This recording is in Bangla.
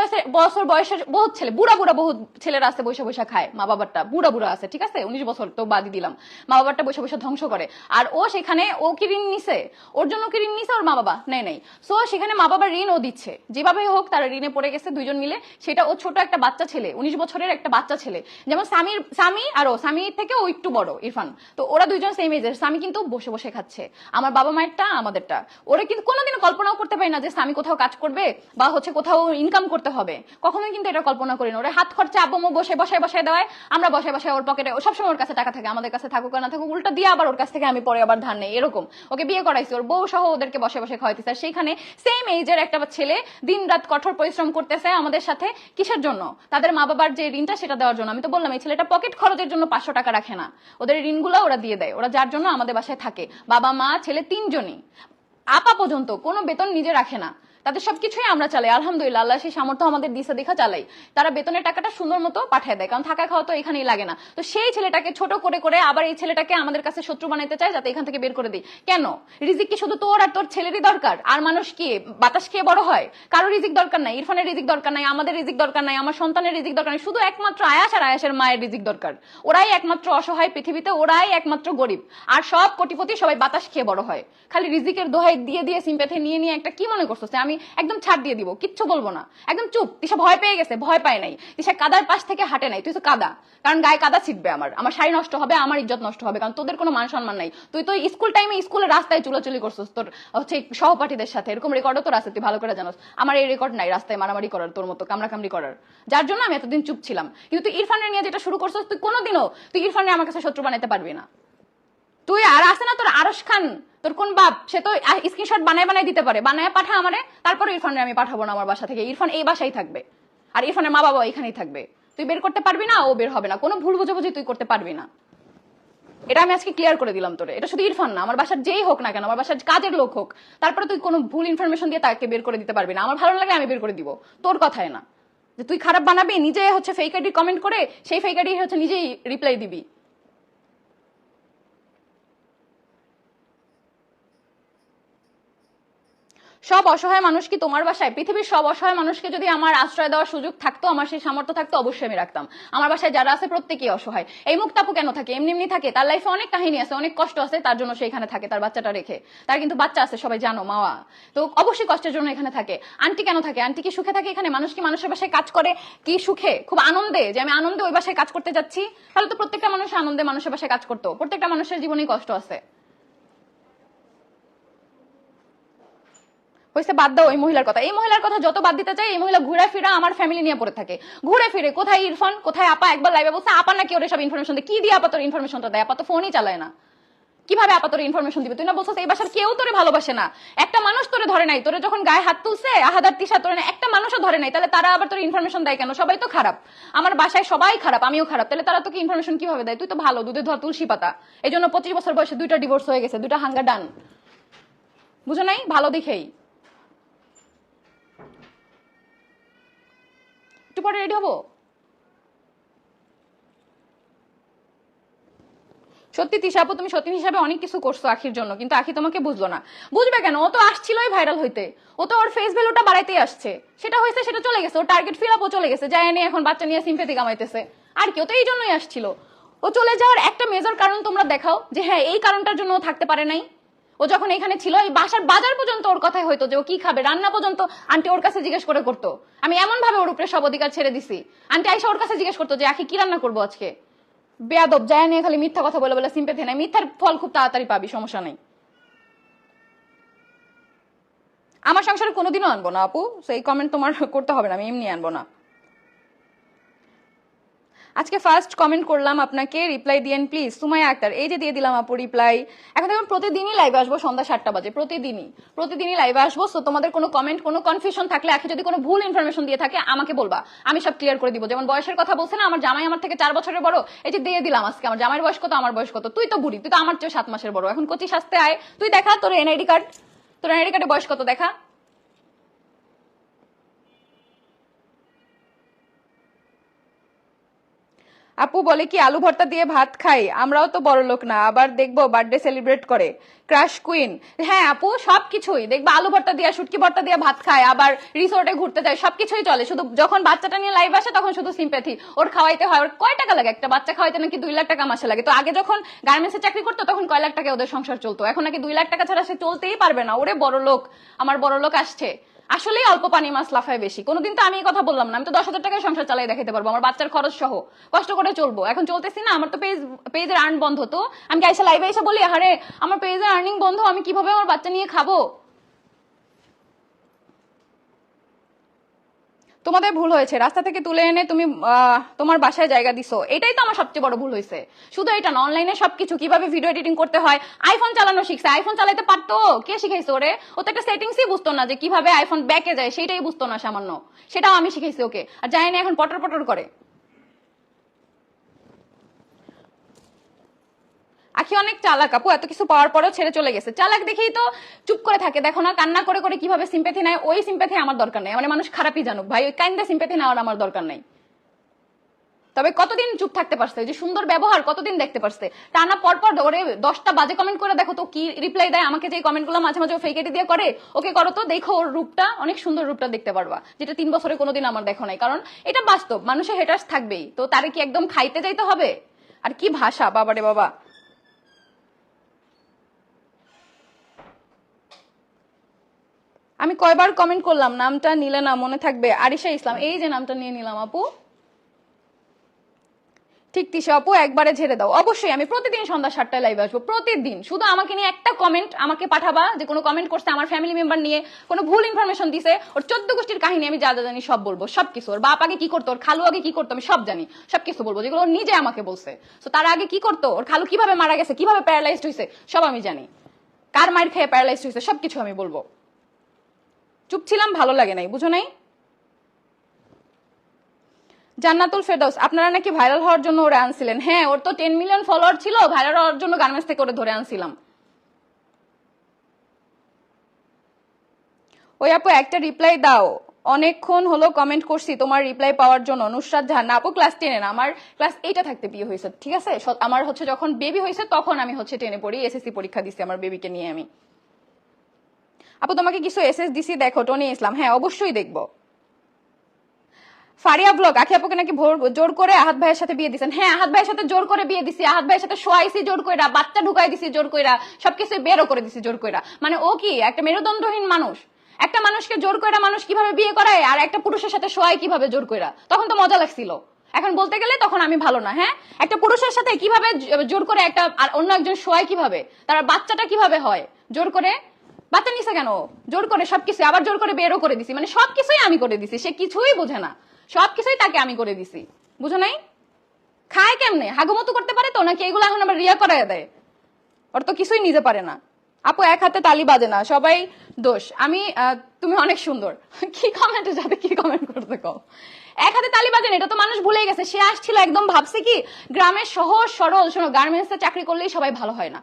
বয়সের বছর বয়সের বহুত ছেলে, বুড়া বুড়া বহুত ছেলেরা আছে বৈশা বৈশা খায়, মা বাবারটা, বুড়া বুড়া আছে, ঠিক আছে? উনিশ বছর তো বাদই দিলাম। মা বাবারটা বৈশা বৈশা ধ্বংস করে। আর ও সেখানে, ও কি ঋণ নিছে, ওর জন্য কি ঋণ নিছে, ওর মা বাবা নেই নেই। সো সেখানে মা বাবার ঋণ ও দিচ্ছে। যেভাবে হোক, তারা ঋণে পড়ে গেছে, দুইজন মিলে। সেটা ও ছোট একটা বাচ্চা ছেলে, উনিশ বছরের একটা বাচ্চা ছেলে। যেমন স্বামীর, স্বামী আর ও, স্বামী থেকে ও একটু বড়, ইরফান। তো ওরা দুইজন সেম এজের স্বামী কিন্তু বসে বসে খাচ্ছে। আমার বাবা মায়েরটা, আমাদেরটা। ওরা কিন্তু কোনোদিনও কল্পনাও করতে পারি না যে স্বামী কোথাও কাজ করবে বা হচ্ছে কোথাও ইনকাম করতে হবে। কখনোই কিন্তু এটা কল্পনা করি না ওরা হাত খরচা আব্বু বসে, বসায় বসায় দেওয়ায়, আমরা বসে বসে ওর পকেটে সবসময় ওর কাছে টাকা থাকে, আমাদের কাছে থাকুক না থাকুক, উল্টা দিয়ে আবার ওর কাছ থেকে আমি পরে আবার ধার নেই, এরকম। ওকে বিয়ে করাইছি, ওর বউ সহ ওদেরকে বসে বসে খাওয়াইতেছে আর সেইখানে সেম এজের একটা ছেলে দিন রাত কঠোর পরিশ্রম করতেছে আমাদের সাথে কিসের জন্য? তাদের মা বাবার যে ঋণটা সেটা দেওয়ার জন্য। আমি তো বললাম, এই ছেলেটা পকেট খরচের জন্য পাঁচশো টাকা রাখে না। ওদের ঋণগুলো ওরা দিয়ে দেয়। ওরা যার জন্য আমাদের বাসায় থাকে। বাবা, মা, ছেলে তিনজনই। আপা পর্যন্ত কোনো বেতন নিজে রাখে না। তাদের সবকিছুই আমরা চালাই, আলহামদুলিল্লাহ, আল্লাহ সেই সামর্থ্য আমাদের দিশা দেখা চালাই। তারা বেতনের টাকাটা সুন্দর মতো পাঠিয়ে দেয়, কারণ থাকা খাওয়া তো এখানেই লাগে না। তো সেই ছেলেটাকে ছোট করে করে আবার এই ছেলেটাকে আমাদের কাছে শত্রু বানাইতে চায়, যাতে এখান থেকে বের করে দিই। কেন? রিজিক কি শুধু তোর আর তোর ছেলেরই দরকার? আর মানুষ কি বাতাস খেয়ে বড় হয়? কারও রিজিক দরকার নাই, ইরফানের রিজিক দরকার নাই, আমাদের রিজিক দরকার নাই, আমার সন্তানের রিজিক দরকার নাই, শুধু একমাত্র আয়াস আর আয়াসের মায়ের রিজিক দরকার। ওরাই একমাত্র অসহায় পৃথিবীতে, ওরাই একমাত্র গরিব। আর সব কোটিপতি সবাই বাতাস খেয়ে বড় হয়। খালি রিজিকের দোহাই দিয়ে দিয়ে সিম্পেথে নিয়ে নিয়ে একটা কি মনে করছ? যে আমি একদম ছাড় দিয়ে দিব, কিচ্ছু বলব না। একদম চুপ তিশা ভয় পেয়ে গেছে, ভয় পায় নাই। তিশা কাদার পাশ থেকে হাঁটে নাই, তুই তো কাদা। কারণ গায়ে কাদা ছিটবে আমার আমার শাড়ি নষ্ট হবে, আমার ইজ্জত নষ্ট হবে, কারণ তোদের কোনো মান সম্মান নাই। তুই তো স্কুল টাইমে স্কুলে রাস্তায় চুলোচুলি করছিস, তোর হচ্ছে সহপাঠীদের সাথে, এরকম রেকর্ডও তোর আছে, তুই ভালো করে জানোস। আমার এই রেকর্ড নাই রাস্তায় মারামারি করার, তোর মতো কামড়াকামড়ি করার। যার জন্য আমি এতদিন চুপ ছিলাম। কিন্তু তুই ইরফানের নিয়ে যেটা শুরু করছিস, তুই কোনোদিনও, তুই ইরফানের আমার কাছে শত্রু বানাইতে পারবি না। তুই আর আছে না তোর আরশ খান? তোর কোন বাপ? সে তো স্ক্রিনশট বানায় বানায় দিতে পারে। বানায় পাঠা আমারে, তারপরে ইরফানের আমি পাঠাবো না আমার বাসা থেকে। ইরফান এই বাসায় থাকবে। আর ইরফানের মা বাবা এখানেই থাকবে। তুই বের করতে পারবি না, ও বের হবে না। কোনো ভুল বুঝাবুঝি তুই করতে পারবি না। এটা আমি আজকে ক্লিয়ার করে দিলাম তোরে। এটা শুধু ইরফান না, আমার বাসার যেই হোক না কেন, আমার বাসার কাজের লোক হোক, তারপরে তুই কোনো ভুল ইনফরমেশন দিয়ে তাকে বের করে দিতে পারবি না। আমার ভালো লাগে আমি বের করে দিব। তোর কথায় না। যে তুই খারাপ বানাবি, নিজে হচ্ছে ফেক আইডি কমেন্ট করে, সেই ফেক আইডি হচ্ছে নিজেই রিপ্লাই দিবি। সব অসহায় মানুষ কি তোমার বাসায়? পৃথিবীর সব অসহায় মানুষকে যদি আমার আশ্রয় দেওয়ার সুযোগ থাকতো, আমার সেই সামর্থ্য থাকতো অবশ্যই আমি রাখতাম। আমার বাসায় যারা আছে প্রত্যেকেই অসহায়। এই মুক্তাপু কেন থাকে? এমনি এমনি থাকে। তার লাইফে অনেক কাহিনী আছে, অনেক কষ্ট আছে, তার জন্য সে এখানে থাকে, তার বাচ্চাটা রেখে। তার কিন্তু বাচ্চা আছে, সবাই জানো মাওয়া তো অবশ্যই কষ্টের জন্য এখানে থাকে। আন্টি কেন থাকে? আন্টি কি সুখে থাকে এখানে? মানুষ কি মানুষের বাসায় কাজ করে? কি সুখে? খুব আনন্দে যে আমি আনন্দে ওই বাসায় কাজ করতে যাচ্ছি। তাহলে তো প্রত্যেকটা মানুষ আনন্দে মানুষের বাসায় কাজ করতো। প্রত্যেকটা মানুষের জীবনেই কষ্ট আছে। হয়েছে বাদ দাও ওই মহিলার কথা। এই মহিলার কথা যত বাদ দিতে চাই, এই মহিলা ঘুরে ফিরা আমার ফ্যামিলি নিয়ে পড়ে থাকে। ঘুরে ফিরে, কোথায় ইরফান, কোথায় আপা? একবার লাইভে বলছে, আপা নাকি ওর সব ইনফরমেশন দেয়? কি দিয়ে আপা তোর ইনফরমেশনটা দেয়? আপা তো ফোনই চালায় না। কীভাবে আপা তোর ইনফরমেশন দিবে? তুই না বলছিস, এই বাসার কেউ তোরে ভালোবাসে না। একটা মানুষ তোরে ধরে নাই, তোরে যখন গায়ে হাত তুলছে, আহাদার তিসা তোরে না, একটা মানুষও ধরে নাই, তাহলে তারা আবার তোর ইনফরমেশন দেয় কেন? সবাই তো খারাপ। আমার বাসায় সবাই খারাপ, আমিও খারাপ। তাহলে তারা তোকে ইনফরমেশন কীভাবে দেয়? তুই তো ভালো, দুধে ধর তুলসী পাতা। এই জন্য পঁচিশ বছর বয়সে দুইটা ডিভোর্স হয়ে গেছে, দুইটা হাঙ্গা ডান বুঝো নাই? ভালো দেখেই। একটু পরে রেডি হব? সত্যি তিশাপু তুমি সত্যি হিসাবে অনেক কিছু করছ আখির জন্য, কিন্তু আখি তোমাকে বুঝলো না। বুঝবে কেন? ও তো আসছিলই ভাইরাল হইতে। ও তো ওর ফেস ভ্যালুটা বাড়াইতেই আসছে। সেটা হয়েছে, সেটা চলে গেছে। ও টার্গেট ফিল আপও চলে গেছে। যাই নিয়ে এখন বাচ্চা নিয়ে সিম্পেতি কামাইতেছে। আর কেউ তো এই জন্যই আসছিল। ও চলে যাওয়ার একটা মেজর কারণ তোমরা দেখাও যে হ্যাঁ এই কারণটার জন্য ও থাকতে পারে নাই। ও যখন এখানে ছিল, এই বাসার বাজার পর্যন্ত ওর কথাই হইতো যে ও কি খাবে, রান্না পর্যন্ত আন্টি ওর কাছে জিজ্ঞেস করে করতো। আমি এমন ভাবে ওর উপরে সব অধিকার ছেড়ে দিছি। আন্টি আইসা ওর কাছে জিজ্ঞেস করতো যে, আখি কি রান্না করব আজকে? বেয়াদব, যায় নিয়ে খালি মিথ্যা কথা বলে বলে সিম্পেথি নাই মিথ্যার ফল খুব তাড়াতাড়ি পাবি, সমস্যা নেই। আমার সংসারে কোনোদিনও আনব না আপু। সেই কমেন্ট তোমার করতে হবে না, আমি এমনি আনব না। আজকে ফার্স্ট কমেন্ট করলাম আপনাকে রিপ্লাই দিয়েন প্লিজ সুমাইয়া আক্তার, এই যে দিয়ে দিলাম আপু রিপ্লাই এখন দেখুন, প্রতিদিনই লাইভে আসব সন্ধ্যা সাতটা বাজে, প্রতিদিনই প্রতিদিনই লাইভে আসব সো তোমাদের কোনো কমেন্ট কোনো কনফিউশন থাকলে আখি যদি কোনো ভুল ইনফরমেশন দিয়ে থাকে, আমাকে বলবা, আমি সব ক্লিয়ার করে দিব। যেমন বয়সের কথা বলছে না, আমার জামাই আমার থেকে চার বছরের বড়, এই যে দিয়ে দিলাম আজকে, আমার জামাইয়ের বয়স কত, আমার বয়স কত, তুই তো বুড়ি, তুই তো আমার চেয়ে সাত মাসের বড়, এখন কচি সাজতে আয়, তুই দেখা তোর এনআইডি কার্ড তোর এনআইডি কার্ডে বয়স কত, দেখা। আপু বলে কি আলু ভর্তা দিয়ে ভাত খাই? আমরাও তো বড় লোক না, আবার দেখব বার্থডে সেলিব্রেট করে। ক্রাশ কুইন হ্যাঁ আপু, সবকিছুই। দেখবা, আলু ভর্তা দিয়ে, শুটকি ভর্তা দিয়ে ভাত খায়, আবার রিসোর্টে ঘুরতে যায়, সবকিছুই চলে। শুধু যখন বাচ্চাটা নিয়ে লাইভ আসে, তখন শুধু সিম্প্যাথি ওর খাওয়াইতে হয়, ওর কয় টাকা লাগে? একটা বাচ্চা খাওয়াইতে নাকি দুই লাখ টাকা মাসে লাগে। তো আগে যখন গার্মেন্টসে চাকরি করতো, তখন কয় লাখ টাকা ওদের সংসার চলতো। এখন নাকি দুই লাখ টাকা ছাড়া সে চলতেই পারবে না। ওরে বড় লোক, আমার বড় লোক আসছে। আসলেই অল্প পানি মাছ লাফায় বেশি। কোনোদিন তো আমি এই কথা বললাম না। আমি তো দশ হাজার টাকায় সংসার চালিয়ে দেখাতে পারব। আমার বাচ্চার খরচ সহ। কষ্ট করে চলবো। এখন চলতেছি না, আমার তো পেজ পেজের আর্ন বন্ধ তো। আমি আইসা লাইভে এসে বলি আরে আমার পেজের আর্নিং বন্ধ, আমি কীভাবে আমার বাচ্চা নিয়ে খাব? তোমাদের ভুল হয়েছে। রাস্তা থেকে তুলে এনে তুমি তোমার বাসায় জায়গা দিছো। এটাই তো আমার সবচেয়ে বড় ভুল হয়েছে। শুধু এটা না অনলাইনে সবকিছু, কীভাবে ভিডিও এডিটিং করতে হয়। আইফোন চালানো শিখছে। আইফোন চালাতে পারতো? কে শিখাইছে ওরে? ও তো একটা সেটিংসই বুঝতো না যে কীভাবে আইফোন ব্যাকে যায় সেটাই বুঝতো না সামান্য। সেটাও আমি শিখাইছি ওকে। আর জানি না এখন পটর পটর করে। আখি অনেক চালাক, আপু, এত কিছু পাওয়ার পরেও ছেড়ে চলে গেছে। চালাক দেখেই তো চুপ করে থাকে, দেখো না, কান্না করে করে কীভাবে সিম্পেথি নেয়, ওই সিম্পেথি আমার দরকার নেই। মানে মানুষ খারাপই জানুক, ভাই, ওই কাইন্দা সিম্পেথি নেওয়ার আমার দরকার নেই। তবে কতদিন চুপ থাকতে পারছে, যে সুন্দর ব্যবহার কতদিন দেখতে পারছে? টানা পর পর ওরে দশটা বাজে কমেন্ট করে দেখো তো কি রিপ্লাই দেয়, আমাকে যে কমেন্টগুলো মাঝে মাঝে ফেকেটি দিয়ে করে, ওকে করো তো, দেখো ওর রূপটা, অনেক সুন্দর রূপটা দেখতে পারবা, যেটা তিন বছরে কোনোদিন আমার দেখো নাই। কারণ এটা বাস্তব মানুষের হেটার্স থাকবেই, তো তারে কি একদম খাইতে যাইতে হবে? আর কি ভাষা, বাবারে বাবা। আমি কয়বার কমেন্ট করলাম, নামটা নিলে না, মনে থাকবে। আরিশা ইসলাম, এই যে নামটা নিয়ে নিলাম আপু। ঠিক তিশা আপু, একবারে ঝেড়ে দাও। অবশ্যই আমি প্রতিদিন সন্ধ্যা সাতটায় লাইভে আসব, প্রতিদিন। শুধু আমাকে নিয়ে একটা কমেন্ট আমাকে পাঠাবা, যে কোনো কমেন্ট করছে, আমার ফ্যামিলি মেম্বার নিয়ে কোনো ভুল ইনফরমেশন দিছে। ওর চোদ্দ গোষ্ঠীর কাহিনী আমি যা যা জানি সব বলব সবকিছু ওর বাপ আগে কি করতো, ওর খালু আগে কি করতো, আমি সব জানি, সব কিছু বলব, যেগুলো নিজে আমাকে বলছে। তো তার আগে কি করতো, ওর খালু কীভাবে মারা গেছে, কীভাবে প্যারালাইজড হয়েছে সব আমি জানি। কার মায়ের খেয়ে প্যারালাইজড হয়েছে সবকিছু আমি বলব। চুপ ছিলাম, ভালো লাগে নাই, বুঝো নাই? জান্নাতুল ফেরদৌস আপনারা নাকি ভাইরাল হওয়ার জন্য ওরে আনছিলেন? হ্যাঁ ওর তো টেন মিলিয়ন ফলোয়ার ছিল, ভাইরাল হওয়ার জন্য গার্মেন্টস থেকে ওরে ধরে আনছিলাম। ওই আপু, একটা রিপ্লাই দাও। অনেকক্ষণ হলো কমেন্ট করছি, তোমার রিপ্লাই পাওয়ার জন্য। নুসরাত জাহান, আপু ক্লাস টেনে না, আমার ক্লাস এইটা থাকতে বিয়ে হয়েছে, ঠিক আছে? আমার হচ্ছে যখন বেবি হয়েছে, তখন আমি হচ্ছে টেনে পড়ি এসএসসি পরীক্ষা দিছি আমার বেবিকে নিয়ে আমি। আপু, তোমাকে কিছু এসএস দিছি দেখো টনি ইসলাম হ্যাঁ অবশ্যই দেখব। ফারিয়া ব্লগ, আখি আপুকে নাকি জোর করে আহাত ভাইয়ের সাথে বিয়ে দিছেন? হ্যাঁ আহাত ভাইয়ের সাথে জোর করে বিয়ে দিছি। আহাত ভাইয়ের সাথে শোয়াইছি জোর কইরা, বাচ্চা ঢুকাই দিছি জোর কইরা, সবকিছু বেরো করে দিছি জোর কইরা। মানে ও কি একটা মেরুদণ্ডহীন মানুষ? একটা মানুষকে জোর কইরা মানুষ কীভাবে বিয়ে করায় আর একটা পুরুষের সাথে শোয়াই কীভাবে জোর কইরা? তখন তো মজা লাগছিল। এখন বলতে গেলে তখন আমি ভালো না হ্যাঁ? একটা পুরুষের সাথে কীভাবে জোর করে একটা আর অন্য একজন শোয়াই কীভাবে? তার বাচ্চাটা কীভাবে হয়? জোর করে বাচ্চা নিছে কেন? জোর করে সবকিছু, আবার জোর করে বেরও করে দিছি। মানে সবকিছুই আমি করে দিছি। সে কিছুই বোঝে না। সবকিছুই তাকে আমি করে দিছি। বুঝো নাই? খায় কেমনে? হাগুমতো করতে পারে তো? নাকি এগুলো এখন আবার রিয়া করায় দেয়? ওর তো কিছুই নিতে পারে না। আপু এক হাতে তালি বাজে না। সবাই দোষ। আমি তুমি অনেক সুন্দর। কি কমেন্টে যাবে কি কমেন্ট করতে কও? এক হাতে তালি বাজে না, এটা তো মানুষ ভুলে গেছে। সে আসছিল একদম ভাবছে কি, গ্রামের সহজ সরল, শোনো গার্মেন্টসে চাকরি করলেই সবাই ভালো হয় না।